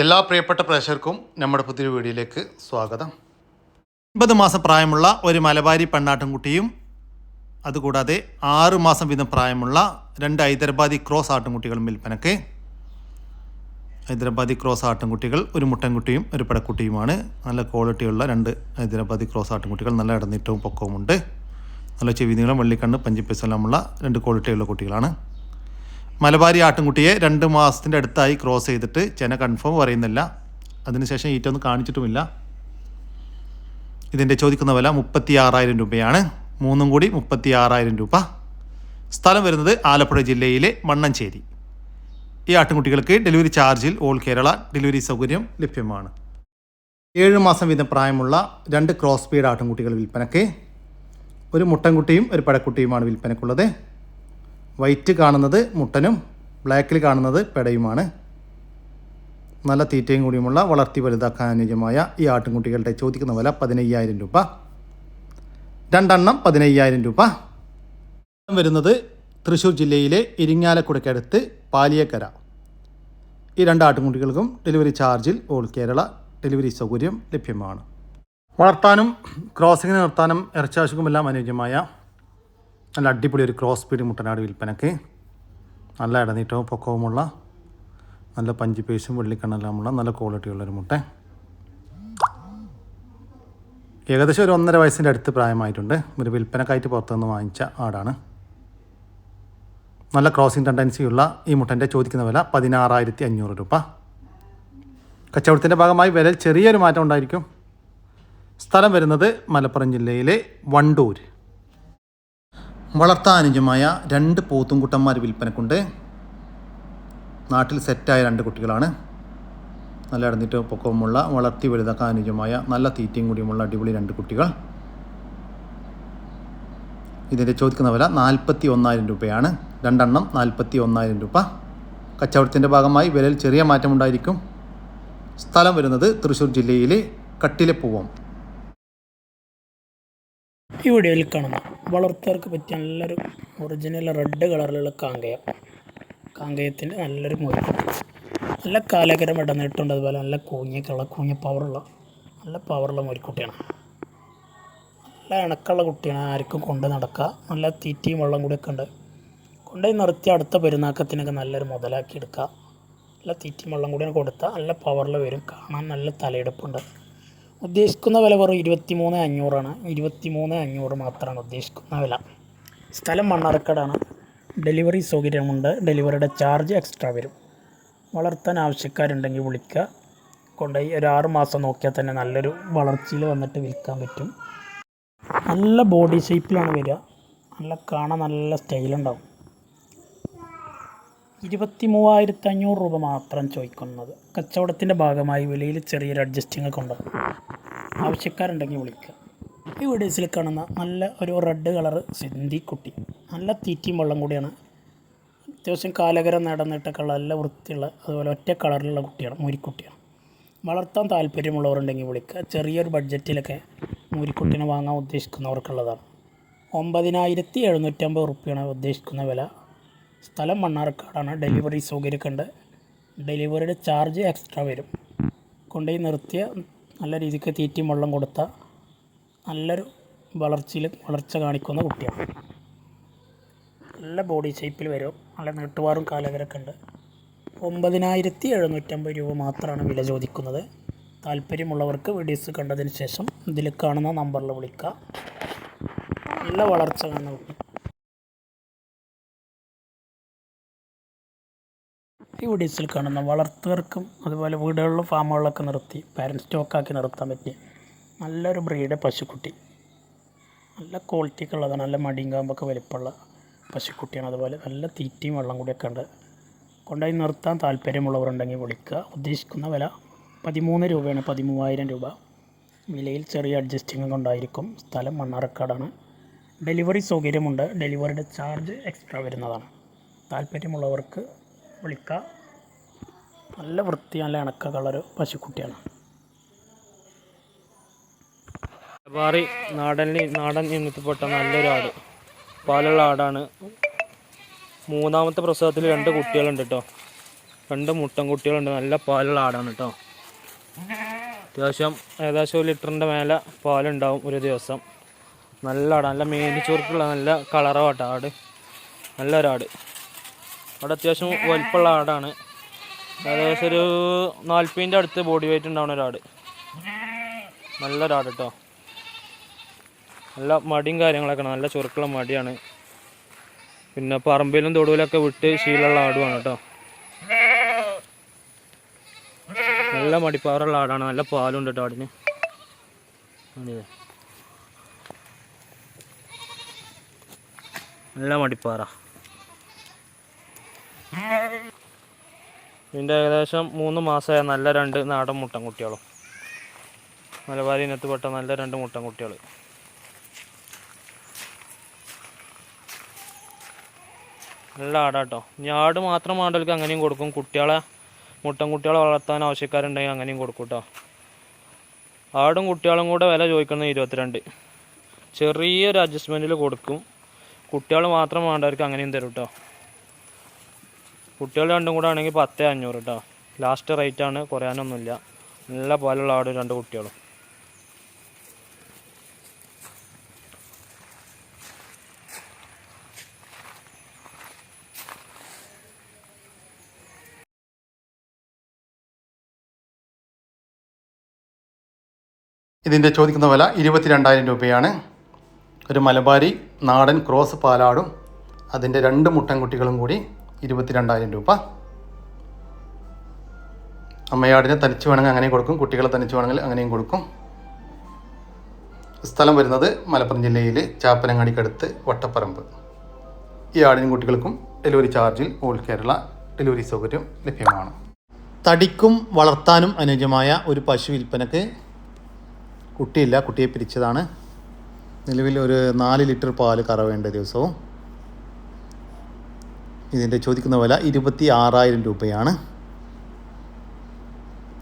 എല്ലാ പ്രിയപ്പെട്ട പ്രേക്ഷകർക്കും നമ്മുടെ പുതിയൊരു വീഡിയോയിലേക്ക് സ്വാഗതം. ഒൻപത് മാസം പ്രായമുള്ള ഒരു മലബാരി പെണ്ണാട്ടുംകുട്ടിയും അതുകൂടാതെ ആറ് മാസം വീതം പ്രായമുള്ള രണ്ട് ഹൈദരാബാദി ക്രോസ് ആട്ടുംകുട്ടികളും വിൽപ്പനക്ക്. ഹൈദരാബാദി ക്രോസ് ആട്ടുംകുട്ടികൾ ഒരു മുട്ടൻകുട്ടിയും ഒരു പടക്കുട്ടിയുമാണ്. നല്ല ക്വാളിറ്റിയുള്ള രണ്ട് ഹൈദരാബാദി ക്രോസ് ആട്ടുംകുട്ടികൾ നല്ല ഇടനീട്ടവും പൊക്കവുമുണ്ട്. നല്ല ചെവി നീളം വെള്ളിക്കണ്ണ് പഞ്ചിപ്പസലമുള്ള രണ്ട് ക്വാളിറ്റിയുള്ള കുട്ടികളാണ്. മലബാരി ആട്ടിൻകുട്ടിയെ രണ്ട് മാസത്തിന്റെ അടുത്തായി ക്രോസ് ചെയ്തിട്ട് ചെന കൺഫേം പറയുന്നില്ല. അതിനുശേഷം ഈറ്റൊന്നും കാണിച്ചിട്ടുമില്ല. ഇതിന്റെ ചോദിക്കുന്ന വില മുപ്പത്തി ആറായിരം രൂപയാണ്. മൂന്നും കൂടി മുപ്പത്തി ആറായിരം രൂപ. സ്ഥലം വരുന്നത് ആലപ്പുഴ ജില്ലയിലെ മണ്ണഞ്ചേരി. ഈ ആട്ടിൻകുട്ടികൾക്ക് ഡെലിവറി ചാർജിൽ ഓൾ കേരള ഡെലിവറി സൗകര്യം ലഭ്യമാണ്. ഏഴ് മാസം വീതം പ്രായമുള്ള രണ്ട് ക്രോസ് ബീഡ് ആട്ടിൻകുട്ടികൾ വിൽപ്പനയ്ക്ക്. ഒരു മുട്ടൻകുട്ടിയും ഒരു പടക്കുട്ടിയുമാണ് വിൽപ്പനയ്ക്കുള്ളത്. വൈറ്റ് കാണുന്നത് മുട്ടനും ബ്ലാക്കിൽ കാണുന്നത് പെടയുമാണ്. നല്ല തീറ്റയും കൂടിയുമുള്ള വളർത്തി വലുതാക്കാൻ അനുയോജ്യമായ ഈ ആട്ടിൻകുട്ടികളുടെ ചോദിക്കുന്ന വില പതിനയ്യായിരം രൂപ. രണ്ടെണ്ണം പതിനയ്യായിരം രൂപ. വരുന്നത് തൃശ്ശൂർ ജില്ലയിലെ ഇരിങ്ങാലക്കുടയ്ക്കടുത്ത് പാലിയക്കര. ഈ രണ്ട് ആട്ടിൻകുട്ടികൾക്കും ഡെലിവറി ചാർജിൽ ഓൾ കേരള ഡെലിവറി സൗകര്യം ലഭ്യമാണ്. വളർത്താനും ക്രോസിങ്ങിന് നിർത്താനും ഇറച്ചാശുക്കുമെല്ലാം അനുയോജ്യമായ നല്ല അടിപൊളി ഒരു ക്രോസ് പീഡ് മുട്ടനാട് വിൽപ്പനക്ക്. നല്ല ഇടനീട്ടവും പൊക്കവുമുള്ള നല്ല പഞ്ചി പേസും വെള്ളിക്കണ്ണെല്ലാമുള്ള നല്ല ക്വാളിറ്റിയുള്ളൊരു മുട്ട. ഏകദേശം ഒരു ഒന്നര വയസ്സിന്റെ അടുത്ത് പ്രായമായിട്ടുണ്ട്. ഒരു വിൽപ്പനക്കായിട്ട് പുറത്തുനിന്ന് വാങ്ങിച്ച ആടാണ്. നല്ല ക്രോസിംഗ് ടെൻഡൻസിയുള്ള ഈ മുട്ടന്റെ ചോദിക്കുന്ന വില പതിനാറായിരത്തി അഞ്ഞൂറ് രൂപ. കച്ചവടത്തിന്റെ ഭാഗമായി വില ചെറിയൊരു മാറ്റം ഉണ്ടായിരിക്കും. സ്ഥലം വരുന്നത് മലപ്പുറം ജില്ലയിലെ വണ്ടൂർ വളർത്താനുജമായ രണ്ട് പോത്തുംകുട്ടന്മാർ വിൽപ്പനക്കുണ്ട്. നാട്ടിൽ സെറ്റായ രണ്ട് കുട്ടികളാണ്. നല്ല ഇടന്നിട്ട് പൊക്കവുമുള്ള വളർത്തി വലുതാക്കാൻ അനുജമായ നല്ല തീറ്റയും കൂടിയുമുള്ള അടിപൊളി രണ്ട് കുട്ടികൾ. ഇതിന്റെ ചോദിക്കുന്ന വില നാൽപ്പത്തി ഒന്നായിരം രൂപയാണ്. രണ്ടെണ്ണം നാൽപ്പത്തി ഒന്നായിരം രൂപ. കച്ചവടത്തിന്റെ ഭാഗമായി വിലയിൽ ചെറിയ മാറ്റമുണ്ടായിരിക്കും. സ്ഥലം വരുന്നത് തൃശ്ശൂർ ജില്ലയിലെ കട്ടിലെപ്പൂവം. ഈ വീഡിയോയിൽ കാണുന്ന വളർത്തുകാർക്ക് പറ്റിയ നല്ലൊരു ഒറിജിനൽ റെഡ് കളറിലുള്ള കാങ്കയം. കാങ്കയത്തിന്റെ നല്ലൊരു മുറി. നല്ല കാലകരം ഇടനീട്ടുണ്ട് അതുപോലെ നല്ല കൂഞ്ഞ പവറുള്ള നല്ല പവറുള്ള മുരിക്കുട്ടിയാണ്. നല്ല ഇണക്കുള്ള കുട്ടിയാണ്. ആർക്കും കൊണ്ട് നടക്കുക നല്ല തീറ്റയും വെള്ളം കൂടിയൊക്കെ ഉണ്ട്. കൊണ്ടുപോയി നിർത്തി അടുത്ത പെരുന്നാക്കത്തിനൊക്കെ നല്ലൊരു മുതലാക്കി എടുക്കുക നല്ല തീറ്റയും വെള്ളം കൂടി കൊടുത്താൽ നല്ല പവറിൽ വരും. കാണാൻ നല്ല തലയെടുപ്പുണ്ട്. ഉദ്ദേശിക്കുന്ന വില വെറും ഇരുപത്തി മൂന്ന് അഞ്ഞൂറാണ്. ഇരുപത്തി മൂന്ന് അഞ്ഞൂറ് മാത്രമാണ് ഉദ്ദേശിക്കുന്ന വില. സ്ഥലം മണ്ണാർക്കാടാണ്. ഡെലിവറി സൗകര്യമുണ്ട്. ഡെലിവറിയുടെ ചാർജ് എക്സ്ട്രാ വരും. വളർത്താൻ ആവശ്യക്കാരുണ്ടെങ്കിൽ വിളിക്കുക. കൊണ്ടുപോയി ഒരു ആറ് മാസം നോക്കിയാൽ തന്നെ നല്ലൊരു വളർച്ചയിൽ വന്നിട്ട് വിൽക്കാൻ പറ്റും. നല്ല ബോഡി ഷേപ്പിലാണ് വരിക. നല്ല കാണാൻ നല്ല സ്റ്റൈലുണ്ടാവും ഇരുപത്തി മൂവായിരത്തി അഞ്ഞൂറ് രൂപ മാത്രം ചോദിക്കുന്നത്. കച്ചവടത്തിന്റെ ഭാഗമായി വിലയിൽ ചെറിയൊരു അഡ്ജസ്റ്റിംഗ് ഉണ്ടാവും ആവശ്യക്കാരുണ്ടെങ്കിൽ വിളിക്കുക. ഈ വീഡിയോസിൽ കാണുന്ന നല്ല ഒരു റെഡ് കളർ സിന്ധി കുട്ടി നല്ല തീറ്റയും വെള്ളം കൂടിയാണ്. അത്യാവശ്യം കാലകരം നടന്നിട്ടൊക്കെ നല്ല വൃത്തിയുള്ള അതുപോലെ ഒറ്റ കളറിലുള്ള കുട്ടിയാണ് മുരിക്കുട്ടിയാണ്. വളർത്താൻ താല്പര്യമുള്ളവരുണ്ടെങ്കിൽ വിളിക്കുക. ചെറിയൊരു ബഡ്ജറ്റിലൊക്കെ മുരിക്കുട്ടിനെ വാങ്ങാൻ ഉദ്ദേശിക്കുന്നവർക്കുള്ളതാണ്. ഒമ്പതിനായിരത്തി എഴുന്നൂറ്റമ്പത് റുപ്യാണ് ഉദ്ദേശിക്കുന്ന വില. സ്ഥലം മണ്ണാർക്കാടാണ്. ഡെലിവറി സൗകര്യമൊക്കെ ഉണ്ട് ഡെലിവറിയുടെ ചാർജ് എക്സ്ട്രാ വരും. കൊണ്ടുപോയി നിർത്തിയ നല്ല രീതിക്ക് തീറ്റയും വെള്ളം കൊടുത്ത നല്ലൊരു വളർച്ചയിൽ വളർച്ച കാണിക്കുന്ന കുട്ടിയാണ്. നല്ല ബോഡി ഷേപ്പിൽ വരും. നല്ല നീട്ടുവാറും കാലകരൊക്കെ ഉണ്ട്. ഒമ്പതിനായിരത്തി എഴുന്നൂറ്റമ്പത് രൂപ മാത്രമാണ് വില ചോദിക്കുന്നത്. താല്പര്യമുള്ളവർക്ക് വീഡിയോസ് കണ്ടതിന് ശേഷം ഇതിൽ കാണുന്ന നമ്പറിൽ വിളിക്കുക നല്ല വളർച്ച കാണുന്ന കുട്ടി. ഈ വീഡിയോസിൽ കാണുന്ന വളർത്തുകാർക്കും അതുപോലെ വീടുകളിലും ഫാമുകളിലൊക്കെ നിർത്തി പാരൻ സ്റ്റോക്കാക്കി നിർത്താൻ പറ്റിയ നല്ലൊരു ബ്രീഡ് പശുക്കുട്ടി. നല്ല ക്വാളിറ്റിയൊക്കെ ഉള്ളതാണ്. നല്ല മടിയും കാമ്പൊക്കെ വലിപ്പമുള്ള പശുക്കുട്ടിയാണ്. അതുപോലെ നല്ല തീറ്റയും വെള്ളം കൂടിയൊക്കെ ഉണ്ട്. കൊണ്ടുപോയി നിർത്താൻ താല്പര്യമുള്ളവരുണ്ടെങ്കിൽ വിളിക്കുക. ഉദ്ദേശിക്കുന്ന വില പതിമൂന്ന് രൂപയാണ്. പതിമൂവായിരം രൂപ. വിലയിൽ ചെറിയ അഡ്ജസ്റ്റിംഗ് ഉണ്ടായിരിക്കും. സ്ഥലം മണ്ണാർക്കാടാണ്. ഡെലിവറി സൗകര്യമുണ്ട്. ഡെലിവറിയുടെ ചാർജ് എക്സ്ട്രാ വരുന്നതാണ്. താല്പര്യമുള്ളവർക്ക് വിളിക്കുക നല്ല വൃത്തി നല്ല ഇണക്ക പശുക്കുട്ടിയാണ്. മലബാറി നാടനിൽ നാടൻ ഇനത്തിൽപ്പെട്ട നല്ലൊരു ആട്. പാലുള്ള ആടാണ്. മൂന്നാമത്തെ പ്രസവത്തിൽ രണ്ട് കുട്ടികളുണ്ട് കേട്ടോ രണ്ട് മുട്ടൻ കുട്ടികളുണ്ട്. നല്ല പാലുള്ള ആടാണ് കേട്ടോ അത്യാവശ്യം ഏകദേശം ഒരു ലിറ്ററിന്റെ മേലെ പാലുണ്ടാവും ഒരു ദിവസം. നല്ല ആടാണ് നല്ല മേനിച്ചോർക്കുള്ള നല്ല കളറാവട്ടെ ആട്. നല്ലൊരാട് അവിടെ അത്യാവശ്യം വലിപ്പമുള്ള ആടാണ്. ഏകദേശം ഒരു നാൽപ്പതിന്റെ അടുത്ത് ബോഡി വെയിറ്റ് ഉണ്ടാവുന്ന ഒരാട് നല്ലൊരാട് കേട്ടോ നല്ല മടിയും കാര്യങ്ങളൊക്കെ നല്ല ചുരുക്കുള്ള മടിയാണ്. പിന്നെ പറമ്പിലും തൊടുവിലൊക്കെ വിട്ട് ശീലമുള്ള ആടുമാണ് കേട്ടോ നല്ല മടിപ്പാറുള്ള ആടാണ്. നല്ല പാലുണ്ട് കേട്ടോ ആടിന്? നല്ല മടിപ്പാറ. ഇതിന്റെ ഏകദേശം മൂന്ന് മാസമായ നല്ല രണ്ട് നാടൻ മുട്ടൻ കുട്ടികളും. മലബാരി ഇനത്ത് പെട്ട നല്ല രണ്ട് മുട്ടൻ കുട്ടികൾ. നല്ല ആടാട്ടോ ഇനി ആട് മാത്രം ആണ്ടവർക്ക് അങ്ങനെയും കൊടുക്കും. കുട്ടികളെ മുട്ടൻ കുട്ടികളെ വളർത്താൻ ആവശ്യക്കാരുണ്ടെങ്കിൽ അങ്ങനെയും കൊടുക്കും കേട്ടോ ആടും കുട്ടികളും കൂടെ വില ചോദിക്കുന്നത് ഇരുപത്തിരണ്ട്. ചെറിയൊരു അഡ്ജസ്റ്റ്മെന്റിൽ കൊടുക്കും. കുട്ടികൾ മാത്രം വേണ്ടവർക്ക് അങ്ങനെയും തരും കേട്ടോ കുട്ടികൾ രണ്ടും കൂടെ ആണെങ്കിൽ പത്ത് അഞ്ഞൂറ് കേട്ടോ ലാസ്റ്റ് റേറ്റ് ആണ് കുറയാനൊന്നുമില്ല. നല്ല പാലുള്ള ആട് രണ്ട് കുട്ടികളും. ഇതിന്റെ ചോദിക്കുന്ന വില ഇരുപത്തിരണ്ടായിരം രൂപയാണ്. ഒരു മലബാരി നാടൻ ക്രോസ് പാലാടും അതിന്റെ രണ്ട് മുട്ടൻകുട്ടികളും കൂടി ഇരുപത്തിരണ്ടായിരം രൂപ. അമ്മയാടിനെ തനിച്ച് വേണമെങ്കിൽ അങ്ങനെയും കൊടുക്കും കുട്ടികളെ തനിച്ച് വേണമെങ്കിൽ അങ്ങനെയും കൊടുക്കും. സ്ഥലം വരുന്നത് മലപ്പുറം ജില്ലയിൽ ചാപ്പനങ്ങാടിക്കടുത്ത് വട്ടപ്പറമ്പ്. ഈ ആടിനും കുട്ടികൾക്കും ഡെലിവറി ചാർജിൽ ഓൾ കേരള ഡെലിവറി സൗകര്യം ലഭ്യമാണ്. തടിക്കും വളർത്താനും അനുയോജ്യമായ ഒരു പശു വിൽപ്പനക്ക് കുട്ടിയില്ല കുട്ടിയെ പിരിച്ചതാണ്. നിലവിൽ ഒരു നാല് ലിറ്റർ പാൽ കറവേണ്ട ദിവസവും ഇതിന്റെ ചോദിക്കുന്ന വില ഇരുപത്തി ആറായിരം രൂപയാണ്.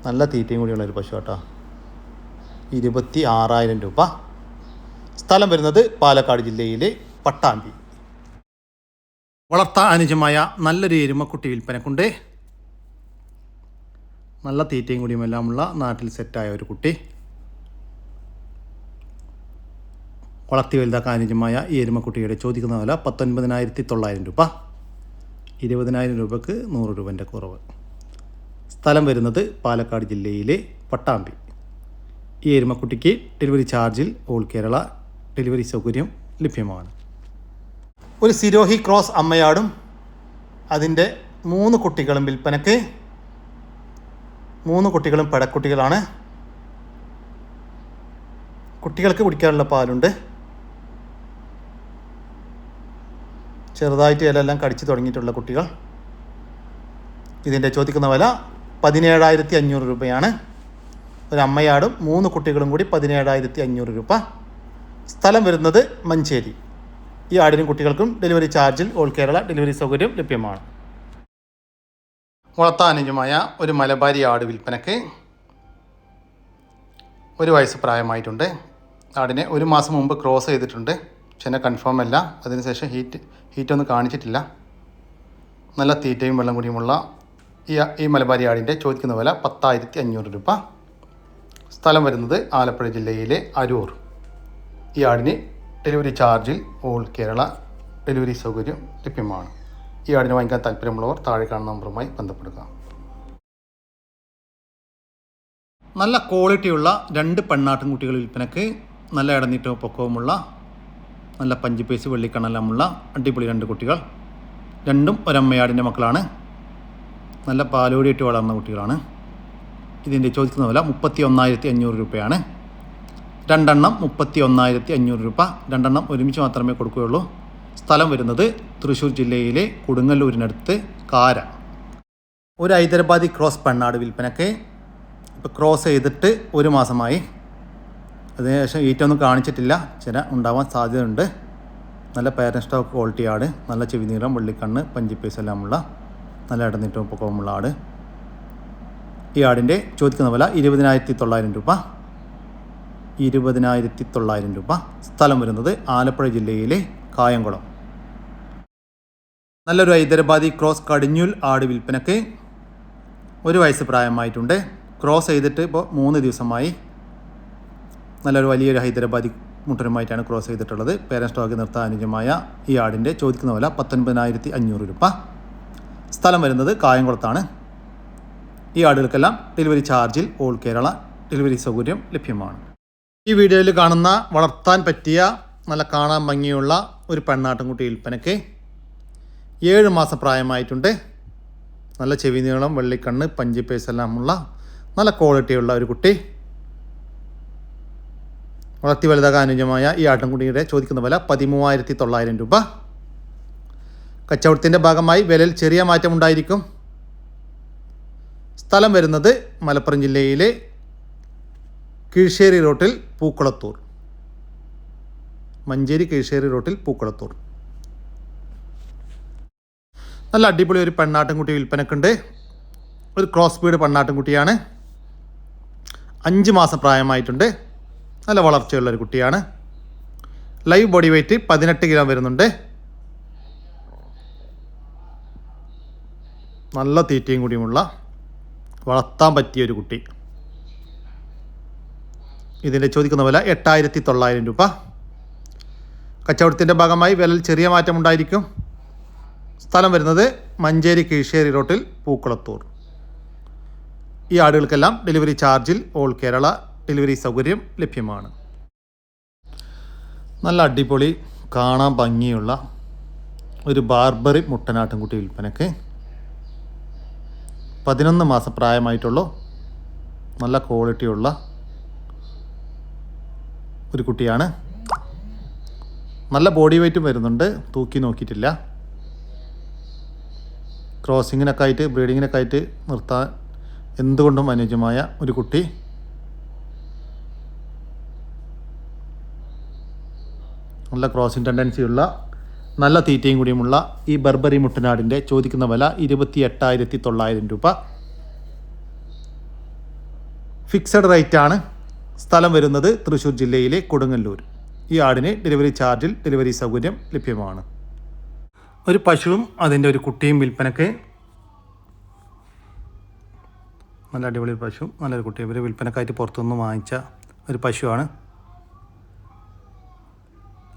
നല്ല തീറ്റയും കൂടിയുള്ള ഒരു പശു കേട്ടോ. ഇരുപത്തി ആറായിരം രൂപ. സ്ഥലം വരുന്നത് പാലക്കാട് ജില്ലയിലെ പട്ടാമ്പി. വളർത്താൻ അനുജമായ നല്ലൊരു എരുമക്കുട്ടി വിൽപ്പനക്കുണ്ട്. നല്ല തീറ്റയും കൂടിയുമെല്ലാമുള്ള നാട്ടിൽ സെറ്റായ ഒരു കുട്ടി. വളർത്തി വലുതാക്കാൻ അനുജമായ ഈ എരുമക്കുട്ടിയുടെ ചോദിക്കുന്ന വില പത്തൊൻപതിനായിരത്തി തൊള്ളായിരം രൂപ. ഇരുപതിനായിരം രൂപക്ക് നൂറ് രൂപന്റെ കുറവ്. സ്ഥലം വരുന്നത് പാലക്കാട് ജില്ലയിലെ പട്ടാമ്പി. ഈ എരുമക്കുട്ടിക്ക് ഡെലിവറി ചാർജിൽ ഓൾ കേരള ഡെലിവറി സൗകര്യം ലഭ്യമാണ്. ഒരു സിരോഹി ക്രോസ് അമ്മയാടും അതിന്റെ മൂന്ന് കുട്ടികളും വിൽപ്പനയ്ക്ക് മൂന്ന് കുട്ടികളും പടക്കുട്ടികളാണ്. കുട്ടികൾക്ക് കുടിക്കാനുള്ള പാലുണ്ട്. ചെറുതായിട്ട് ഇലയെല്ലാം കടിച്ച് തുടങ്ങിയിട്ടുള്ള കുട്ടികൾ. ഇതിന്റെ ചോദിക്കുന്ന വില പതിനേഴായിരത്തി അഞ്ഞൂറ് രൂപയാണ്. ഒരു അമ്മയാടും മൂന്ന് കുട്ടികളും കൂടി പതിനേഴായിരത്തി അഞ്ഞൂറ് രൂപ. സ്ഥലം വരുന്നത് മഞ്ചേരി. ഈ ആടിനും കുട്ടികൾക്കും ഡെലിവറി ചാർജിൽ ഓൾ കേരള ഡെലിവറി സൗകര്യം ലഭ്യമാണ്. വളർത്താനുജമായ ഒരു മലബാരി ആട് വിൽപ്പനക്ക് ഒരു വയസ്സ് പ്രായമായിട്ടുണ്ട്. ആടിനെ ഒരു മാസം മുമ്പ് ക്രോസ് ചെയ്തിട്ടുണ്ട്. ചെന കൺഫേം അല്ല. അതിനുശേഷം ഹീറ്റ് ഹീറ്റൊന്നും കാണിച്ചിട്ടില്ല. നല്ല തീറ്റയും വെള്ളം കൂടിയുമുള്ള ഈ ഈ മലബാരി ആടിന്റെ ചോദിക്കുന്ന വില പത്തായിരത്തി അഞ്ഞൂറ് രൂപ. സ്ഥലം വരുന്നത് ആലപ്പുഴ ജില്ലയിലെ അരൂർ. ഈ ആടിന് ഡെലിവറി ചാർജിൽ ഓൾ കേരള ഡെലിവറി സൗകര്യം ലഭ്യമാണ്. ഈ ആടിനെ വാങ്ങിക്കാൻ താല്പര്യമുള്ളവർ താഴെ കാണുന്ന നമ്പറുമായി ബന്ധപ്പെടുക. നല്ല ക്വാളിറ്റിയുള്ള രണ്ട് പെണ്ണാട്ടിൻകുട്ടികൾ വിൽപ്പനക്ക് നല്ല ഇടനീറ്റവും പൊക്കവുമുള്ള നല്ല പഞ്ചിപ്പേസ് വെള്ളിക്കണലമുള്ള അടിപൊളി രണ്ട് കുട്ടികൾ. രണ്ടും ഒരമ്മയാടിന്റെ മക്കളാണ്. നല്ല പാലോടിയിട്ട് വളർന്ന കുട്ടികളാണ്. ഇതിന്റെ ചോദിക്കുന്ന വില മുപ്പത്തി ഒന്നായിരത്തി അഞ്ഞൂറ് രൂപയാണ്. രണ്ടെണ്ണം മുപ്പത്തി ഒന്നായിരത്തി അഞ്ഞൂറ് രൂപ. രണ്ടെണ്ണം ഒരുമിച്ച് മാത്രമേ കൊടുക്കുകയുള്ളൂ. സ്ഥലം വരുന്നത് തൃശ്ശൂർ ജില്ലയിലെ കൊടുങ്ങല്ലൂരിനടുത്ത് കാര. ഒരു ഹൈദരാബാദി ക്രോസ് പെണ്ണാട് വിൽപ്പനക്ക് ഇപ്പോൾ ക്രോസ് ചെയ്തിട്ട് ഒരു മാസമായി. അതിനുശേഷം ഈറ്റൊന്നും കാണിച്ചിട്ടില്ല. ചില ഉണ്ടാവാൻ സാധ്യതയുണ്ട്. നല്ല പാരൻ സ്റ്റോക്ക് ക്വാളിറ്റി ആട് നല്ല ചെവി നീളം വെള്ളിക്കണ്ണ് പഞ്ചിപ്പേസ് എല്ലാമുള്ള നല്ല ഇടനീട്ടവും പൊക്കവുമുള്ള ആട്. ഈ ആടിന്റെ ചോദിക്കുന്ന വില ഇരുപതിനായിരത്തി തൊള്ളായിരം രൂപ. ഇരുപതിനായിരത്തി തൊള്ളായിരം രൂപ. സ്ഥലം വരുന്നത് ആലപ്പുഴ ജില്ലയിലെ കായംകുളം. നല്ലൊരു ഹൈദരാബാദി ക്രോസ് കടിഞ്ഞൂൽ ആട് വിൽപ്പനക്ക് ഒരു വയസ്സ് പ്രായമായിട്ടുണ്ട്. ക്രോസ് ചെയ്തിട്ട് ഇപ്പോൾ മൂന്ന് ദിവസമായി നല്ലൊരു വലിയൊരു ഹൈദരാബാദി മുട്ടനുമായിട്ടാണ് ക്രോസ് ചെയ്തിട്ടുള്ളത്. പേരൻ സ്റ്റോക്ക് നിർത്താൻ അനുജമായ ഈ ആടിന്റെ ചോദിക്കുന്ന വില പത്തൊൻപതിനായിരത്തി അഞ്ഞൂറ് രൂപ. സ്ഥലം വരുന്നത് കായംകുളത്താണ്. ഈ ആടുകൾക്കെല്ലാം ഡെലിവറി ചാർജിൽ ഓൾ കേരള ഡെലിവറി സൗകര്യം ലഭ്യമാണ്. ഈ വീഡിയോയിൽ കാണുന്ന വളർത്താൻ പറ്റിയ നല്ല കാണാൻ ഭംഗിയുള്ള ഒരു പെണ്ണാട്ടൻകുട്ടി വിൽപ്പനയ്ക്ക് ഏഴ് മാസം പ്രായമായിട്ടുണ്ട്. നല്ല ചെവി നീളം വെള്ളിക്കണ്ണ് പഞ്ചിപ്പേസ് എല്ലാമുള്ള നല്ല ക്വാളിറ്റിയുള്ള ഒരു കുട്ടി. വളർത്തി വലുതാകാൻ അനുജമായ ഈ ആട്ടിൻകുട്ടിയുടെ ചോദിക്കുന്ന വില പതിമൂവായിരത്തി തൊള്ളായിരം രൂപ. കച്ചവടത്തിന്റെ ഭാഗമായി വിലയിൽ ചെറിയ മാറ്റമുണ്ടായിരിക്കും. സ്ഥലം വരുന്നത് മലപ്പുറം ജില്ലയിലെ കീഴ്ശ്ശേരി റോട്ടിൽ പൂക്കുളത്തൂർ. മഞ്ചേരി കീഴ്ശ്ശേരി റോട്ടിൽ പൂക്കുളത്തൂർ. നല്ല അടിപൊളി ഒരു പെണ്ണാട്ടിൻകുട്ടി വിൽപ്പനക്കുണ്ട്. ഒരു ക്രോസ് ബീഡ് പെണ്ണാട്ടിൻകുട്ടിയാണ്. അഞ്ച് മാസം പ്രായമായിട്ടുണ്ട്. നല്ല വളർച്ചയുള്ള ഒരു കുട്ടിയാണ്. ലൈവ് ബോഡി വെയ്റ്റ് പതിനെട്ട് ഗ്രാം വരുന്നുണ്ട്. നല്ല തീറ്റയും കൂടിയുമുള്ള വളർത്താൻ പറ്റിയ ഒരു കുട്ടി. ഇതിന്റെ ചോദിക്കുന്ന വില എട്ടായിരത്തി തൊള്ളായിരം രൂപ. കച്ചവടത്തിന്റെ ഭാഗമായി വിലയിൽ ചെറിയ മാറ്റമുണ്ടായിരിക്കും സ്ഥലം വരുന്നത് മഞ്ചേരി കീഴ്ശ്ശേരി റോട്ടിൽ പൂക്കുളത്തൂർ. ഈ ആടുകൾക്കെല്ലാം ഡെലിവറി ചാർജിൽ ഓൾ കേരള ഡെലിവറി സൗകര്യം ലഭ്യമാണ്. നല്ല അടിപൊളി കാണാൻ ഭംഗിയുള്ള ഒരു ബാർബറി മുട്ടനാട്ടിൻകുട്ടി വിൽപ്പനക്ക് പതിനൊന്ന് മാസം പ്രായമായിട്ടുള്ള നല്ല ക്വാളിറ്റിയുള്ള ഒരു കുട്ടിയാണ്. നല്ല ബോഡി വെയ്റ്റും വരുന്നുണ്ട് തൂക്കി നോക്കിയിട്ടില്ല. ക്രോസിങ്ങിനൊക്കെ ആയിട്ട് ബ്രീഡിങ്ങിനൊക്കെ ആയിട്ട് നിർത്താൻ എന്തുകൊണ്ടും അനുയോജ്യമായ ഒരു കുട്ടി. നല്ല ക്രോസിംഗ് ടെൻഡൻസിയുള്ള നല്ല തീറ്റയും കൂടിയുമുള്ള ഈ ബർബറി മുട്ടനാടിന്റെ ചോദിക്കുന്ന വില ഇരുപത്തി എട്ടായിരത്തി തൊള്ളായിരം രൂപ. ഫിക്സഡ് റേറ്റ് ആണ് സ്ഥലം വരുന്നത് തൃശ്ശൂർ ജില്ലയിലെ കൊടുങ്ങല്ലൂർ. ഈ ആടിന് ഡെലിവറി ചാർജിൽ ഡെലിവറി സൗകര്യം ലഭ്യമാണ്. ഒരു പശുവും അതിന്റെ ഒരു കുട്ടിയും വിൽപ്പനക്ക്. നല്ല അടിപൊളി പശു നല്ലൊരു കുട്ടി. ഇവർ വിൽപ്പനക്കായിട്ട് പുറത്തുനിന്ന് വാങ്ങിച്ച ഒരു പശുവാണ്.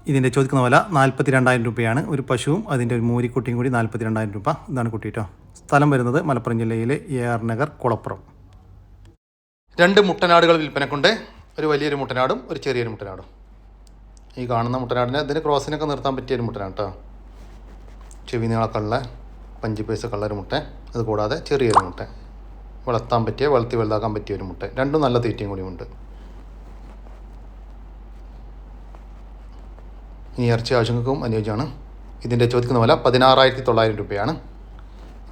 ഇതിന്റെ ചോദിക്കുന്ന വില നാൽപ്പത്തി രണ്ടായിരം രൂപയാണ്. ഒരു പശുവും അതിന്റെ ഒരു മൂരിക്കുട്ടിയും കൂടി നാൽപ്പത്തി രണ്ടായിരം രൂപ. ഇതാണ് കുട്ടി കേട്ടോ. സ്ഥലം വരുന്നത് മലപ്പുറം ജില്ലയിലെ എ ആർ നഗർ കുളപ്പുറം. രണ്ട് മുട്ടനാടുകൾ വിൽപ്പനക്കുണ്ട്. ഒരു വലിയൊരു മുട്ടനാടും ഒരു ചെറിയൊരു മുട്ടനാടും. ഈ കാണുന്ന മുട്ടനാടിനെ അതിന്റെ ക്രോസിനൊക്കെ നിർത്താൻ പറ്റിയ ഒരു മുട്ടനാണ് കേട്ടോ. ചെവി നീളക്കള്ള പഞ്ച് പൈസ കള്ളൊരു മുട്ട. അതുകൂടാതെ ചെറിയൊരു മുട്ട. വളർത്താൻ പറ്റിയ വളർത്തി വലുതാക്കാൻ പറ്റിയ ഒരു മുട്ട. രണ്ടും നല്ല തീറ്റയും കൂടിയുമുണ്ട്. ഇനി ഇറച്ചി ആവശ്യങ്ങൾക്കും അനുയോജ്യമാണ്. ഇതിന്റെ ചോദിക്കുന്ന വില പതിനാറായിരത്തി തൊള്ളായിരം രൂപയാണ്.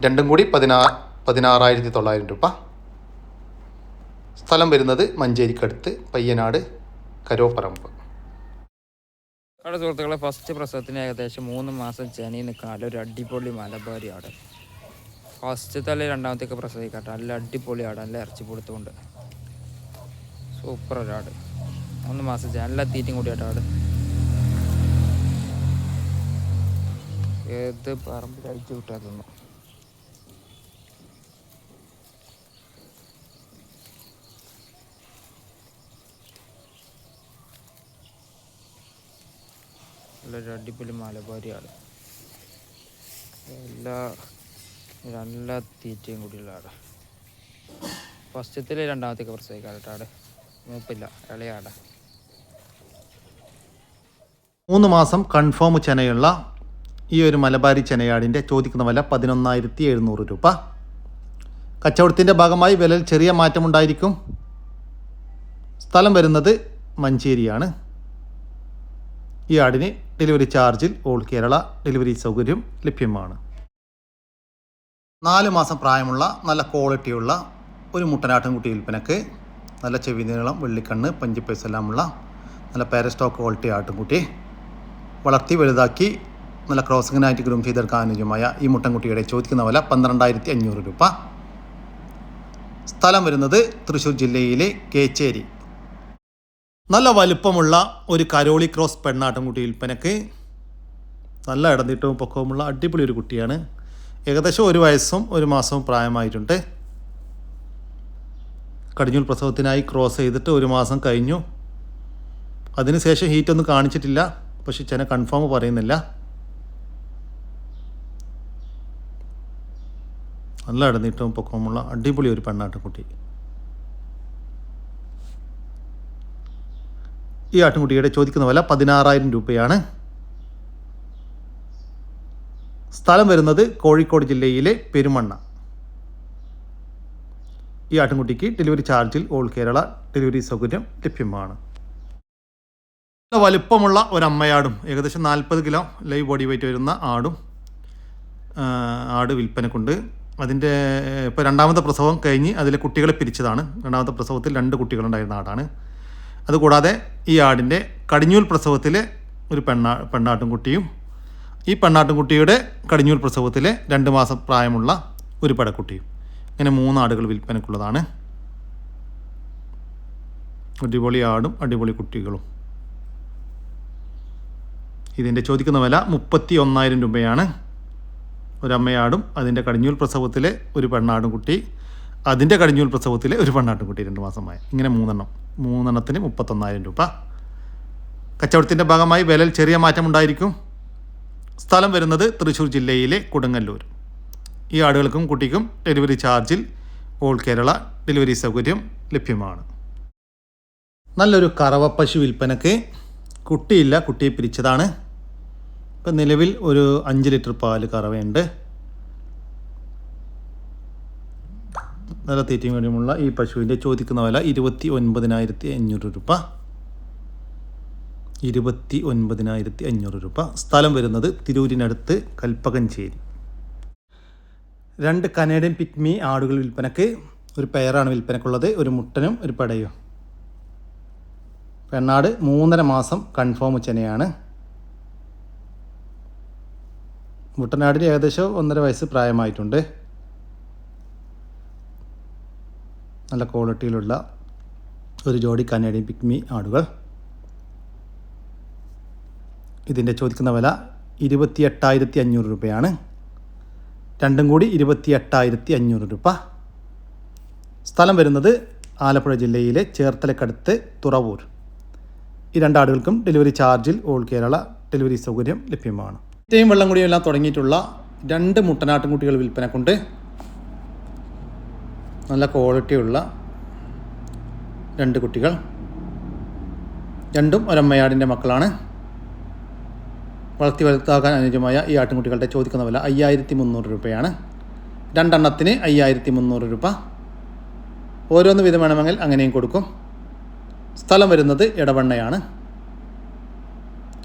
രണ്ടും കൂടി പതിനാ പതിനാറായിരത്തി തൊള്ളായിരം രൂപ. സ്ഥലം വരുന്നത് മഞ്ചേരിക്കടുത്ത് പയ്യനാട് കരോപ്പറമ്പ്. അവിടെ സുഹൃത്തുക്കളെ ഫസ്റ്റ് പ്രസവത്തിന് ഏകദേശം മൂന്ന് മാസം ചെനി നിൽക്കുന്ന ഒരു അടിപൊളി മലബാരി ആട് ഫസ്റ്റ് തല രണ്ടാമത്തേക്ക് പ്രസവിക്കട്ടെ നല്ല അടിപൊളി ആട് നല്ല ഇറച്ചി കൊടുത്തുകൊണ്ട്. സൂപ്പർ ഒരാട് മൂന്ന് മാസം നല്ല തീറ്റയും കൂടി ഏത് പറമ്പിൽ അഴിച്ചു വിട്ടാൽ തിന്നു. നല്ലൊരു അടിപൊളി മലബാരിയാണ്. എല്ലാ നല്ല തീറ്റയും കൂടിയുള്ള ആട്. ഫസ്റ്റത്തിൽ രണ്ടാമത്തേക്ക് പ്രസവിക്കാട്ടോ ആട്. മൂപ്പില്ല ഇളയാട. മൂന്ന് മാസം കൺഫേം ചെനയുള്ള ഈ ഒരു മലബാരി ചെനയാടിന്റെ ചോദിക്കുന്ന വില പതിനൊന്നായിരത്തി എഴുന്നൂറ് രൂപ. കച്ചവടത്തിന്റെ ഭാഗമായി വിലയിൽ ചെറിയ മാറ്റമുണ്ടായിരിക്കും. സ്ഥലം വരുന്നത് മഞ്ചേരിയാണ്. ഈ ആടിന് ഡെലിവറി ചാർജിൽ ഓൾ കേരള ഡെലിവറി സൗകര്യം ലഭ്യമാണ്. നാല് മാസം പ്രായമുള്ള നല്ല ക്വാളിറ്റിയുള്ള ഒരു മുട്ടനാട്ടിൻകുട്ടി വിൽപ്പനക്ക് നല്ല ചെവി നീളം വെള്ളിക്കണ്ണ് എല്ലാമുള്ള നല്ല പാരസ്റ്റോക്ക് ക്വാളിറ്റി ആട്ടിൻകുട്ടി വളർത്തി വലുതാക്കി നല്ല ക്രോസിങ്ങിനായിട്ട് ഗ്രൂം ചെയ്തെടുക്കാൻ അനുയോജ്യമായ ഈ മുട്ടൻകുട്ടിയുടെ ചോദിക്കുന്ന വില പന്ത്രണ്ടായിരത്തി അഞ്ഞൂറ് രൂപ. സ്ഥലം വരുന്നത് തൃശ്ശൂർ ജില്ലയിലെ കേച്ചേരി. നല്ല വലുപ്പമുള്ള ഒരു കരോളി ക്രോസ് പെണ്ണാട്ടൻകുട്ടി വിൽപ്പനക്ക് നല്ല ഇടനീട്ടവും പൊക്കവുമുള്ള അടിപൊളി ഒരു കുട്ടിയാണ്. ഏകദേശം ഒരു വയസ്സും ഒരു മാസവും പ്രായമായിട്ടുണ്ട്. കടിഞ്ഞൂൽ പ്രസവത്തിനായി ക്രോസ് ചെയ്തിട്ട് ഒരു മാസം കഴിഞ്ഞു. അതിനുശേഷം ഹീറ്റൊന്നും കാണിച്ചിട്ടില്ല. പക്ഷെ ചെന കൺഫേം പറയുന്നില്ല. നല്ല ഇടനീട്ടവും പൊക്കവുമുള്ള അടിപൊളി ഒരു പെണ്ണാട്ടുകുട്ടി ഈ ആട്ടിൻകുട്ടിയുടെ ചോദിക്കുന്ന വില പതിനാറായിരം രൂപയാണ്. സ്ഥലം വരുന്നത് കോഴിക്കോട് ജില്ലയിലെ പെരുമണ്ണ. ഈ ആട്ടിൻകുട്ടിക്ക് ഡെലിവറി ചാർജിൽ ഓൾ കേരള ഡെലിവറി സൗകര്യം ലഭ്യമാണ്. വലുപ്പമുള്ള ഒരമ്മയാടും. ഏകദേശം നാൽപ്പത് കിലോ ലൈവ് ബോഡി വെയിറ്റ് വരുന്ന ആടും ആട് വിൽപ്പനക്കുണ്ട്. അതിന്റെ ഇപ്പോൾ രണ്ടാമത്തെ പ്രസവം കഴിഞ്ഞ് അതിലെ കുട്ടികളെ പിരിച്ചതാണ്. രണ്ടാമത്തെ പ്രസവത്തിൽ രണ്ട് കുട്ടികളുണ്ടായിരുന്ന ആടാണ്. അതുകൂടാതെ ഈ ആടിന്റെ കടിഞ്ഞൂൽ പ്രസവത്തിലെ ഒരു പെണ്ണാ പെണ്ണാട്ടും കുട്ടിയും ഈ പെണ്ണാട്ടുംകുട്ടിയുടെ കടിഞ്ഞൂൽ പ്രസവത്തിലെ രണ്ട് മാസം പ്രായമുള്ള ഒരു പടക്കുട്ടിയും. ഇങ്ങനെ മൂന്ന് ആടുകൾ വിൽപ്പനക്കുള്ളതാണ് അടിപൊളി ആടും അടിപൊളി കുട്ടികളും. ഇതിന്റെ ചോദിക്കുന്ന വില മുപ്പത്തി ഒന്നായിരം രൂപയാണ്. ഒരമ്മയാടും അതിന്റെ കടിഞ്ഞൂൽ പ്രസവത്തിലെ ഒരു പെണ്ണാടും കുട്ടി അതിന്റെ കടിഞ്ഞൂൽ പ്രസവത്തിലെ ഒരു പെണ്ണാട്ടും കുട്ടി രണ്ട് മാസമായ. ഇങ്ങനെ മൂന്നെണ്ണം. മൂന്നെണ്ണത്തിന് മുപ്പത്തൊന്നായിരം രൂപ. കച്ചവടത്തിന്റെ ഭാഗമായി വിലയിൽ ചെറിയ മാറ്റമുണ്ടായിരിക്കും സ്ഥലം വരുന്നത് തൃശ്ശൂർ ജില്ലയിലെ കൊടുങ്ങല്ലൂർ. ഈ ആടുകൾക്കും കുട്ടിക്കും ഡെലിവറി ചാർജിൽ ഓൾ കേരള ഡെലിവറി സൗകര്യം ലഭ്യമാണ്. നല്ലൊരു കറവപ്പശു പശു വിൽപ്പനക്ക് കുട്ടിയില്ല കുട്ടിയെ പിരിച്ചതാണ്. ഇപ്പം നിലവിൽ ഒരു അഞ്ച് ലിറ്റർ പാൽ കറവയുണ്ട്. നല്ല തീറ്റയും കഴിയുമുള്ള ഈ പശുവിന്റെ ചോദിക്കുന്ന വില ഇരുപത്തി ഒൻപതിനായിരത്തി അഞ്ഞൂറ് രൂപ. ഇരുപത്തി ഒൻപതിനായിരത്തി അഞ്ഞൂറ് രൂപ. സ്ഥലം വരുന്നത് തിരൂരിനടുത്ത് കൽപ്പകഞ്ചേരി. രണ്ട് കനേഡിയൻ പിക്മി ആടുകൾ വിൽപ്പനക്ക് ഒരു പെയറാണ് വിൽപ്പനക്കുള്ളത്. ഒരു മുട്ടനും ഒരു പടയും. പെണ്ണാട് മൂന്നര മാസം കൺഫേം ചെനയാണ് മുട്ടനാടിന് ഏകദേശം ഒന്നര വയസ്സ് പ്രായമായിട്ടുണ്ട്. നല്ല ക്വാളിറ്റിയിലുള്ള ഒരു ജോഡി കനേഡിയൻ പിക്മി ആടുകൾ. ഇതിന്റെ ചോദിക്കുന്ന വില ഇരുപത്തി എട്ടായിരത്തി അഞ്ഞൂറ് രൂപയാണ്. രണ്ടും കൂടി ഇരുപത്തി എട്ടായിരത്തി അഞ്ഞൂറ് രൂപ. സ്ഥലം വരുന്നത് ആലപ്പുഴ ജില്ലയിലെ ചേർത്തലക്കടുത്ത് തുറവൂർ. ഈ രണ്ടാടുകൾക്കും ഡെലിവറി ചാർജിൽ ഓൾ കേരള ഡെലിവറി സൗകര്യം ലഭ്യമാണ്. ഇറ്റയും വെള്ളം കൂടിയും എല്ലാം തുടങ്ങിയിട്ടുള്ള രണ്ട് മുട്ടനാട്ടുംകുട്ടികൾ വിൽപ്പനക്കുണ്ട് നല്ല ക്വാളിറ്റിയുള്ള രണ്ട് കുട്ടികൾ. രണ്ടും ഒരമ്മയാടിന്റെ മക്കളാണ്. വളർത്തി വലുതാക്കാൻ അനുയോജ്യമായ ഈ ആട്ടിൻകുട്ടികളുടെ ചോദിക്കുന്ന വില അയ്യായിരത്തി മുന്നൂറ് രൂപയാണ്. രണ്ടെണ്ണത്തിന് അയ്യായിരത്തി മുന്നൂറ് രൂപ. ഓരോന്ന് വിധം വേണമെങ്കിൽ അങ്ങനെയും കൊടുക്കും. സ്ഥലം വരുന്നത് ഇടവണ്ണയാണ്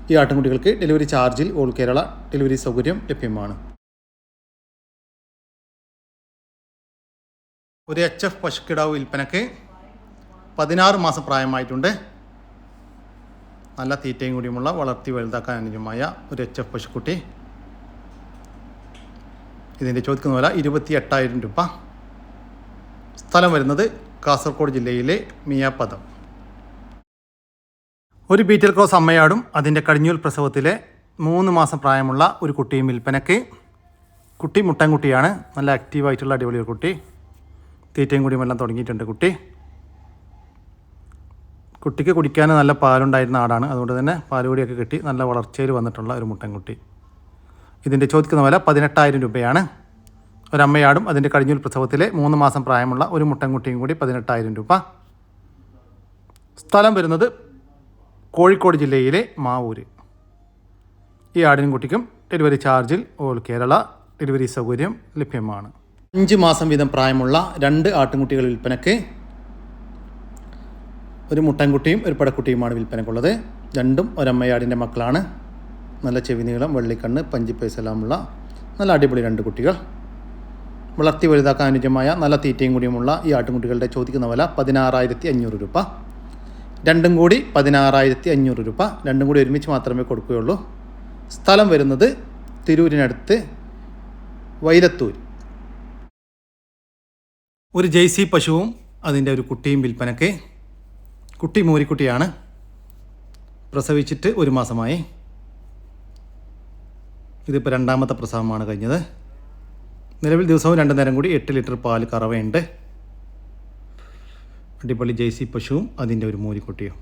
ഈ ആട്ടിൻകുട്ടികൾക്ക് ഡെലിവറി ചാർജിൽ ഓൾ കേരള ഡെലിവറി സൗകര്യം ലഭ്യമാണ്. ഒരു എച്ച് എഫ് പശുക്കിടാവ് വിൽപ്പനക്ക് പതിനാറ് മാസം പ്രായമായിട്ടുണ്ട്. നല്ല തീറ്റയും കൂടിയുമുള്ള വളർത്തി വലുതാക്കാൻ അനുജമായ ഒരു എച്ച് എഫ് പശുക്കുട്ടി. ഇതിന്റെ ചോദിക്കുന്ന വില ഇരുപത്തി എട്ടായിരം രൂപ. സ്ഥലം വരുന്നത് കാസർഗോഡ് ജില്ലയിലെ മിയാപദം ഒരു ബീറ്റൽ ക്രോസ് അമ്മയാടും അതിന്റെ കടിഞ്ഞൂൽ പ്രസവത്തിലെ മൂന്ന് മാസം പ്രായമുള്ള ഒരു കുട്ടിയും വിൽപ്പനക്ക് കുട്ടി മുട്ടൻകുട്ടിയാണ്. നല്ല ആക്റ്റീവായിട്ടുള്ള അടിപൊളി ഒരു കുട്ടി. തീറ്റയും കൂടിയും എല്ലാം തുടങ്ങിയിട്ടുണ്ട് കുട്ടി. കുട്ടിക്ക് കുടിക്കാൻ നല്ല പാലുണ്ടായിരുന്ന ആടാണ്. അതുകൊണ്ട് തന്നെ പാലുകൂടിയൊക്കെ കിട്ടി നല്ല വളർച്ചയിൽ വന്നിട്ടുള്ള ഒരു മുട്ടൻകുട്ടി. ഇതിന്റെ ചോദിക്കുന്ന വില പതിനെട്ടായിരം രൂപയാണ്. ഒരമ്മയാടും അതിന്റെ കഴിഞ്ഞൂൽ പ്രസവത്തിലെ മൂന്ന് മാസം പ്രായമുള്ള ഒരു മുട്ടൻകുട്ടിയും കൂടി പതിനെട്ടായിരം രൂപ. സ്ഥലം വരുന്നത് കോഴിക്കോട് ജില്ലയിലെ മാവൂര്. ഈ ആടിനും കുട്ടിക്കും ഡെലിവറി ചാർജിൽ ഓൾ കേരള ഡെലിവറി സൗകര്യം ലഭ്യമാണ്. അഞ്ച് മാസം വീതം പ്രായമുള്ള രണ്ട് ആട്ടിൻകുട്ടികൾ വിൽപ്പനയ്ക്ക് ഒരു മുട്ടൻകുട്ടിയും ഒരു പടക്കുട്ടിയുമാണ് വിൽപ്പനക്കുള്ളത് രണ്ടും ഒരമ്മയാടിന്റെ മക്കളാണ്. നല്ല ചെവി നീളം വെള്ളിക്കണ്ണ് പഞ്ചിപ്പൈസെല്ലാമുള്ള നല്ല അടിപൊളി രണ്ട് കുട്ടികൾ. വളർത്തി വലുതാക്കാൻ അനുജ്യമായ നല്ല തീറ്റയും കൂടിയുമുള്ള ഈ ആട്ടിൻകുട്ടികളുടെ ചോദിക്കുന്ന വില പതിനാറായിരത്തി അഞ്ഞൂറ് രൂപ. രണ്ടും കൂടി പതിനാറായിരത്തി അഞ്ഞൂറ് രൂപ. രണ്ടും കൂടി ഒരുമിച്ച് മാത്രമേ കൊടുക്കുകയുള്ളൂ. സ്ഥലം വരുന്നത് തിരൂരിനടുത്ത് വൈലത്തൂർ ഒരു ജെയ്സി പശുവും അതിന്റെ ഒരു കുട്ടിയും വിൽപ്പനക്ക് കുട്ടി മോരിക്കുട്ടിയാണ്. പ്രസവിച്ചിട്ട് ഒരു മാസമായി. ഇതിപ്പോൾ രണ്ടാമത്തെ പ്രസവമാണ് കഴിഞ്ഞത്. നിലവിൽ ദിവസവും രണ്ട് നേരം കൂടി എട്ട് ലിറ്റർ പാൽ കറവയുണ്ട്. അടിപൊളി ജേഴ്സി പശുവും അതിന്റെ ഒരു മൂരിക്കുട്ടിയും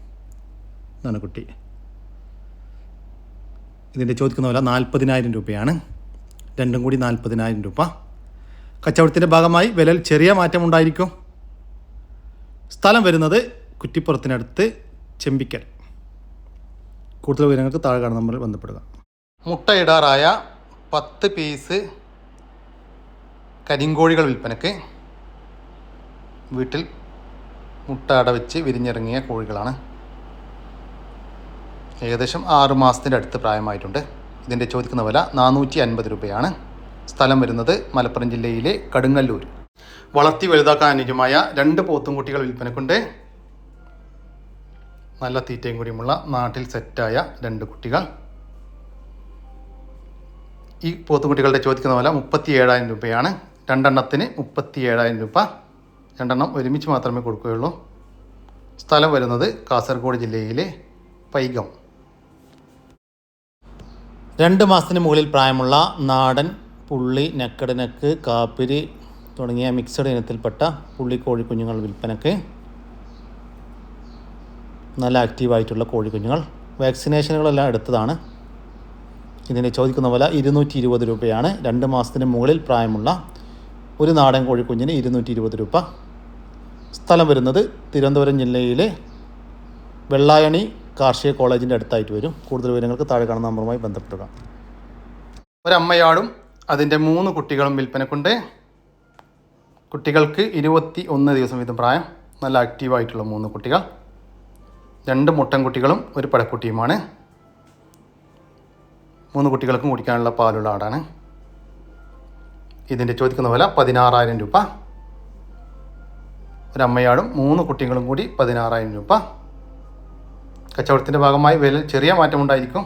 ഇതാണ് കുട്ടി. ഇതിന്റെ ചോദിക്കുന്ന വില നാൽപ്പതിനായിരം രൂപയാണ്. രണ്ടും കൂടി നാൽപ്പതിനായിരം രൂപ. കച്ചവടത്തിന്റെ ഭാഗമായി വിലയിൽ ചെറിയ മാറ്റമുണ്ടായിരിക്കും സ്ഥലം വരുന്നത് കുറ്റിപ്പുറത്തിനടുത്ത് ചെമ്പിക്കൽ. കൂടുതൽ വിവരങ്ങൾക്ക് താഴെ കാണുന്ന നമ്പറിൽ ബന്ധപ്പെടുക. മുട്ടയിടാറായ പത്ത് പീസ് കരിങ്കോഴികൾ വിൽപ്പനക്ക് വീട്ടിൽ മുട്ട അടവെച്ച് വിരിഞ്ഞിറങ്ങിയ കോഴികളാണ്. ഏകദേശം ആറ് മാസത്തിന്റെ അടുത്ത് പ്രായമായിട്ടുണ്ട്. ഇതിന്റെ ചോദിക്കുന്ന വില നാനൂറ്റി അൻപത് രൂപയാണ്. സ്ഥലം വരുന്നത് മലപ്പുറം ജില്ലയിലെ കടുങ്ങല്ലൂർ. വളർത്തി വലുതാക്കാൻ അനുയോജ്യമായ രണ്ട് പോത്തുംകുട്ടികൾ വിൽപ്പനക്കുണ്ട്. നല്ല തീറ്റയും കൂടിയുമുള്ള നാട്ടിൽ സെറ്റായ രണ്ട് കുട്ടികൾ. ഈ പോത്തുകുട്ടികളുടെ ചോദിക്കുന്ന വില മുപ്പത്തി ഏഴായിരം രൂപയാണ്. രണ്ടെണ്ണത്തിന് മുപ്പത്തി ഏഴായിരം രൂപ. രണ്ടെണ്ണം ഒരുമിച്ച് മാത്രമേ കൊടുക്കുകയുള്ളൂ. സ്ഥലം വരുന്നത് കാസർഗോഡ് ജില്ലയിലെ പൈകം രണ്ട് മാസത്തിന് മുകളിൽ പ്രായമുള്ള നാടൻ പുള്ളി നെക്കട് നെക്ക് കാപ്പിരി തുടങ്ങിയ മിക്സഡ് ഇനത്തിൽപ്പെട്ട പുള്ളി കോഴിക്കുഞ്ഞുങ്ങൾ വിൽപ്പനയ്ക്ക് നല്ല ആക്റ്റീവായിട്ടുള്ള കോഴിക്കുഞ്ഞുങ്ങൾ വാക്സിനേഷനുകളെല്ലാം എടുത്തതാണ്. ഇതിന് ചോദിക്കുന്ന വില ഇരുന്നൂറ്റി ഇരുപത് രൂപയാണ്. രണ്ട് മാസത്തിന് മുകളിൽ പ്രായമുള്ള ഒരു നാടൻ കോഴിക്കുഞ്ഞിന് ഇരുന്നൂറ്റി ഇരുപത് രൂപ. സ്ഥലം വരുന്നത് തിരുവനന്തപുരം ജില്ലയിലെ വെള്ളായണി കാർഷിക കോളേജിന്റെ അടുത്തായിട്ട് വരും. കൂടുതൽ വിവരങ്ങൾക്ക് താഴെ കാണുന്ന നമ്പറുമായി ബന്ധപ്പെടുക. ഒരമ്മയാടും അതിന്റെ മൂന്ന് കുട്ടികളും വിൽപ്പനക്കുണ്ട്. കുട്ടികൾക്ക് ഇരുപത്തി ഒന്ന് ദിവസം വീതം പ്രായം. നല്ല ആക്റ്റീവായിട്ടുള്ള മൂന്ന് കുട്ടികൾ. രണ്ട് മുട്ടൻ കുട്ടികളും ഒരു പടക്കുട്ടിയുമാണ്. മൂന്ന് കുട്ടികൾക്കും കുടിക്കാനുള്ള പാലുള്ള ആടാണ്. ഇതിന്റെ ചോദിക്കുന്ന വില പതിനാറായിരം രൂപ. ഒരമ്മയാടും മൂന്ന് കുട്ടികളും കൂടി പതിനാറായിരം രൂപ. കച്ചവടത്തിന്റെ ഭാഗമായി വില ചെറിയ മാറ്റമുണ്ടായിരിക്കും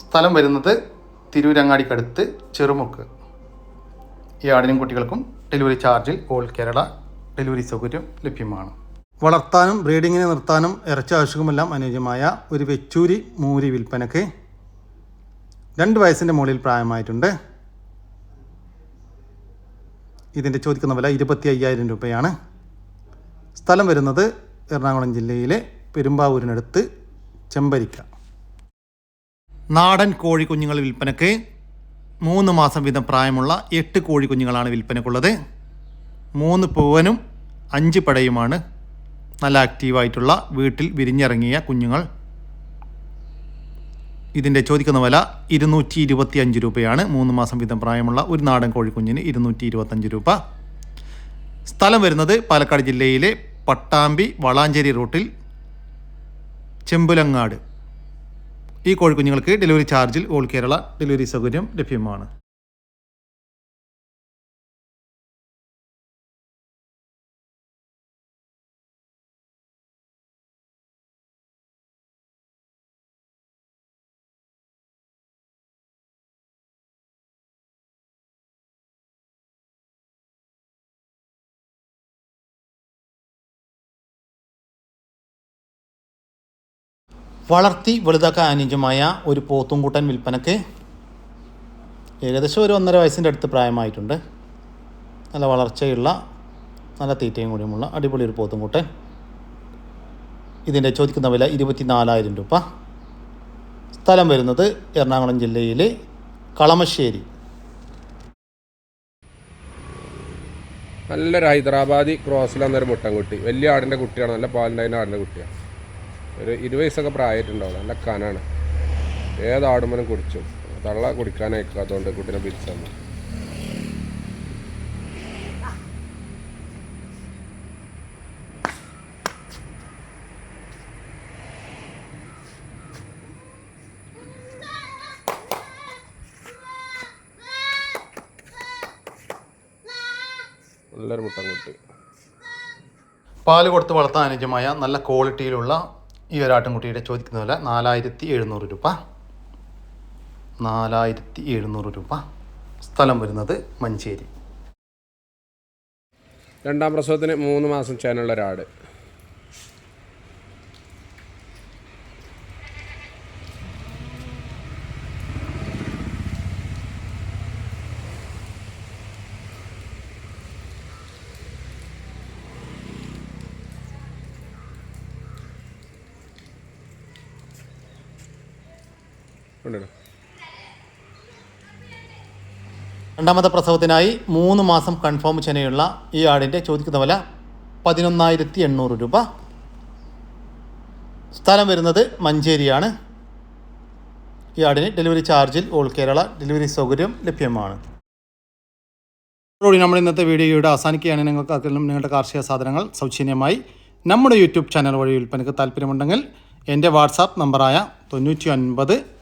സ്ഥലം വരുന്നത് തിരൂരങ്ങാടിക്കടുത്ത് ചെറുമുക്ക്. ഈ ആടിനും കുട്ടികൾക്കും ഡെലിവറി ചാർജിൽ ഓൾ കേരള ഡെലിവറി സൗകര്യം ലഭ്യമാണ്. വളർത്താനും ബ്രീഡിങ്ങിനെ നിർത്താനും ഇറച്ചി ആവശ്യവുമെല്ലാം അനുയോജ്യമായ ഒരു വെച്ചൂരി മൂരി വിൽപ്പനക്ക് രണ്ട് വയസ്സിന്റെ മുകളിൽ പ്രായമായിട്ടുണ്ട്. ഇതിന്റെ ചോദിക്കുന്ന വില ഇരുപത്തി അയ്യായിരം രൂപയാണ്. സ്ഥലം വരുന്നത് എറണാകുളം ജില്ലയിലെ പെരുമ്പാവൂരിനടുത്ത് ചെമ്പരിക്ക. നാടൻ കോഴിക്കുഞ്ഞുങ്ങൾ വിൽപ്പനയ്ക്ക് മൂന്ന് മാസം വീതം പ്രായമുള്ള എട്ട് കോഴിക്കുഞ്ഞുങ്ങളാണ് വിൽപ്പനക്കുള്ളത്. മൂന്ന് പൂവനും അഞ്ച് പടയുമാണ്. നല്ല ആക്റ്റീവായിട്ടുള്ള വീട്ടിൽ വിരിഞ്ഞിറങ്ങിയ കുഞ്ഞുങ്ങൾ. ഇതിന്റെ ചോദിക്കുന്ന വില ഇരുന്നൂറ്റി ഇരുപത്തി അഞ്ച് രൂപയാണ്. മൂന്ന് മാസം വീതം പ്രായമുള്ള ഒരു നാടൻ കോഴിക്കുഞ്ഞിന് ഇരുന്നൂറ്റി ഇരുപത്തഞ്ച് രൂപ. സ്ഥലം വരുന്നത് പാലക്കാട് ജില്ലയിലെ പട്ടാമ്പി വളാഞ്ചേരി റൂട്ടിൽ ചെമ്പുലങ്ങാട്. ഈ കോഴിക്കുഞ്ഞുങ്ങൾക്ക് ഡെലിവറി ചാർജിൽ ഓൾ കേരള ഡെലിവറി സൗകര്യം ലഭ്യമാണ്. വളർത്തി വലുതാക്കാൻ അനുയോജ്യമായ ഒരു പോത്തുംകൂട്ടൻ വിൽപ്പനക്ക് ഏകദേശം ഒരു ഒന്നര വയസ്സിന്റെ അടുത്ത് പ്രായമായിട്ടുണ്ട്. നല്ല വളർച്ചയുള്ള നല്ല തീറ്റയും കൂടിയുമുള്ള അടിപൊളി ഒരു പോത്തുംകൂട്ടൻ. ഇതിന്റെ ചോദിക്കുന്ന വില ഇരുപത്തി നാലായിരം രൂപ. സ്ഥലം വരുന്നത് എറണാകുളം ജില്ലയിലെ കളമശ്ശേരി. നല്ലൊരു ഹൈദരാബാദി ക്രോസിലെന്നൊരു മുട്ടൻകുട്ടി. വലിയ ആടിന്റെ കുട്ടിയാണ് നല്ല പാലുണ്ടായിരുന്ന ആടിന്റെ കുട്ടിയാണ്. ഒരു ഇരുപത് വയസ്സൊക്കെ പ്രായമായിട്ടുണ്ടാവും. നല്ല കനാണ്. ഏത് ആടുമ്പനും കുടിച്ചു. തള്ള കുടിക്കാനയക്കാത്തതുകൊണ്ട് കുട്ടീനെ പിരിച്ചു പാൽ കൊടുത്ത് വളർത്താൻ അനുജമായ നല്ല ക്വാളിറ്റിയിലുള്ള ഈ ഒരു ആട്ടിൻകുട്ടിയുടെ ചോദിക്കുന്ന വില നാലായിരത്തി എഴുന്നൂറ് രൂപ. നാലായിരത്തി എഴുന്നൂറ് രൂപ. സ്ഥലം വരുന്നത് മഞ്ചേരി. രണ്ടാം പ്രസവത്തിന് മൂന്ന് മാസം ചേനുള്ള ഒരാട്. രണ്ടാമത്തെ പ്രസവത്തിനായി മൂന്ന് മാസം കൺഫേം ചെനയുള്ള ഈ ആടിന്റെ ചോദിക്കുന്ന വില പതിനൊന്നായിരത്തി എണ്ണൂറ് രൂപ. സ്ഥലം വരുന്നത് മഞ്ചേരിയാണ്. ഈ ആടിന് ഡെലിവറി ചാർജിൽ ഓൾ കേരള ഡെലിവറി സൗകര്യം ലഭ്യമാണ്. നമ്മൾ ഇന്നത്തെ വീഡിയോയുടെ അവസാനിക്കുകയാണ്. നിങ്ങൾക്ക് അതിലും നിങ്ങളുടെ കാർഷിക സാധനങ്ങൾ സൗജന്യമായി നമ്മുടെ യൂട്യൂബ് ചാനൽ വഴി വിൽപ്പനക്ക് താല്പര്യമുണ്ടെങ്കിൽ എന്റെ വാട്സാപ്പ് നമ്പറായ തൊണ്ണൂറ്റി ഒൻപത്